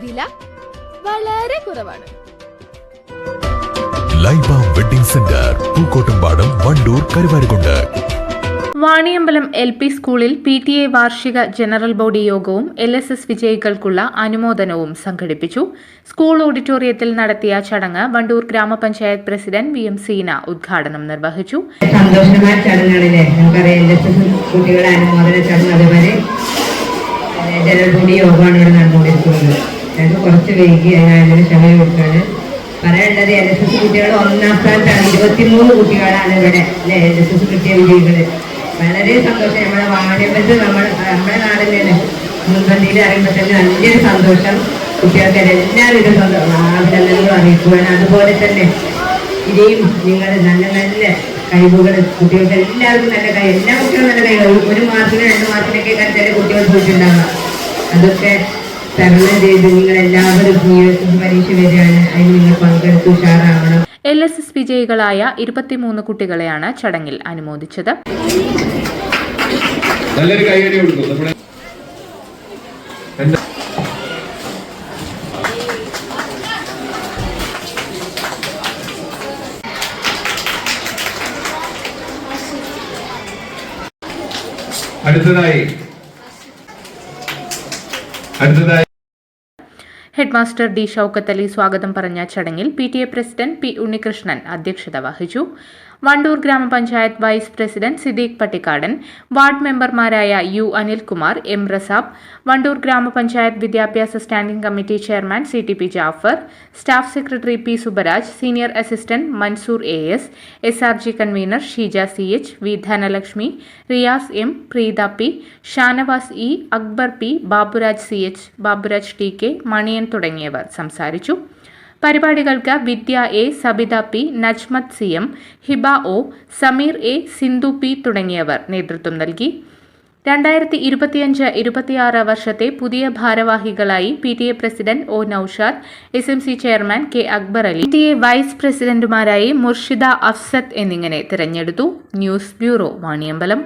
വില വളരെ കുറവാണ്. Laiba wedding centre Pookkottumpadam Wandoor Karuvarakundu. Vaniyambalam L P സ്കൂളിൽ പി ടി എ വാർഷിക ജനറൽ ബോഡി യോഗവും എൽ എസ് എസ് വിജയികൾക്കുള്ള അനുമോദനവും സംഘടിപ്പിച്ചു. സ്കൂൾ ഓഡിറ്റോറിയത്തിൽ നടത്തിയ ചടങ്ങ് വണ്ടൂർ ഗ്രാമപഞ്ചായത്ത് പ്രസിഡന്റ് വി എം സീന ഉദ്ഘാടനം നിർവഹിച്ചു. സന്തോഷമായ ചടങ്ങുകളിലെ നമുക്കറിയാം എൽ എസ് എസ് കുട്ടികളുടെ അനുമോദന ചടങ്ങ് അതുപോലെ ബോഡി യോഗമാണ് ഇവിടെ നടന്നുകൊണ്ടിരിക്കുന്നത് ഞങ്ങൾക്ക് കുറച്ച് വൈകി അതിനായതിന് ക്ഷമ കൊടുക്കാണ്. പറയാനുള്ളത് എൻ എസ് എസ് കുട്ടികൾ ഒന്നാം സ്ഥാനത്താണ് ഇരുപത്തിമൂന്ന് കുട്ടികളാണ് ഇവിടെ അല്ലെ? എൻ എസ് എസ് കിട്ടിയ വിജയികൾ വളരെ സന്തോഷം. നമ്മുടെ വാണിയമ്പലത്ത് നമ്മൾ നമ്മുടെ നാടിന്റെ മുൻപന്തിയിൽ അറിയുമ്പോൾ തന്നെ നല്ലൊരു സന്തോഷം. കുട്ടികൾക്ക് എല്ലാവിധ അഭിനന്ദനങ്ങളും അറിയിക്കുവാൻ അതുപോലെ തന്നെ ഇനിയും നിങ്ങൾ നല്ല നല്ല കഴിവുകൾ കുട്ടികൾക്ക് എല്ലാവർക്കും നല്ല കൈ എല്ലാ കുട്ടികളും നല്ല കൈ ഒരു മാസത്തിനും രണ്ട് മാസത്തിനൊക്കെ ചില കുട്ടികൾ പോയിട്ടുണ്ടാവുക അതൊക്കെ തരണം ചെയ്ത് നിങ്ങൾ എല്ലാവരും ഈ പരീക്ഷ വരികയാണ് അതിന് നിങ്ങൾ പങ്കെടുത്ത് ഉഷാറാവണം. എൽ എസ് എസ് വിജയികളായ ഇരുപത്തിമൂന്ന് കുട്ടികളെയാണ് ചടങ്ങിൽ അനുമോദിച്ചത്. നല്ലൊരു കൈയടി കൊടുക്കും. നമ്മുടെ എന്താ അടുത്തതായി ഹെഡ് മാസ്റ്റർ ഡി ഷൌക്കത്ത് സ്വാഗതം പറഞ്ഞ ചടങ്ങിൽ P T A president P Unnikrishnan അധ്യക്ഷത വഹിച്ചു. വണ്ടൂർ ഗ്രാമപഞ്ചായത്ത് vice president Siddique Pattikkadan ward മെമ്പർമാരായ യു അനിൽകുമാർ എം റസാബ് വണ്ടൂർ ഗ്രാമപഞ്ചായത്ത് വിദ്യാഭ്യാസ standing committee chairman C T P Jafar staff secretary P Subaraj senior assistant Mansoor A S S R G convener Sheeja C H V Dhanalakshmi Riyas M Preetha P Shanavas E Akbar P Baburaj C H Baburaj T K Maniyan തുടങ്ങിയവർ സംസാരിച്ചു. പരിപാടികൾക്ക് Vidya A Sabitha P Najmath C M Hiba O Sameer A Sindhu P തുടങ്ങിയവർ നേതൃത്വം നൽകി. രണ്ടായിരത്തി ഇരുപത്തിയഞ്ച് ഇരുപത്തിയാറ് വർഷത്തെ പുതിയ ഭാരവാഹികളായി P T A president O Noushad S M C chairman K Akbar Ali P T A vice പ്രസിഡന്റുമാരായി Murshida Afsath എന്നിങ്ങനെ തിരഞ്ഞെടുത്തു. News bureau Vaniyambalam.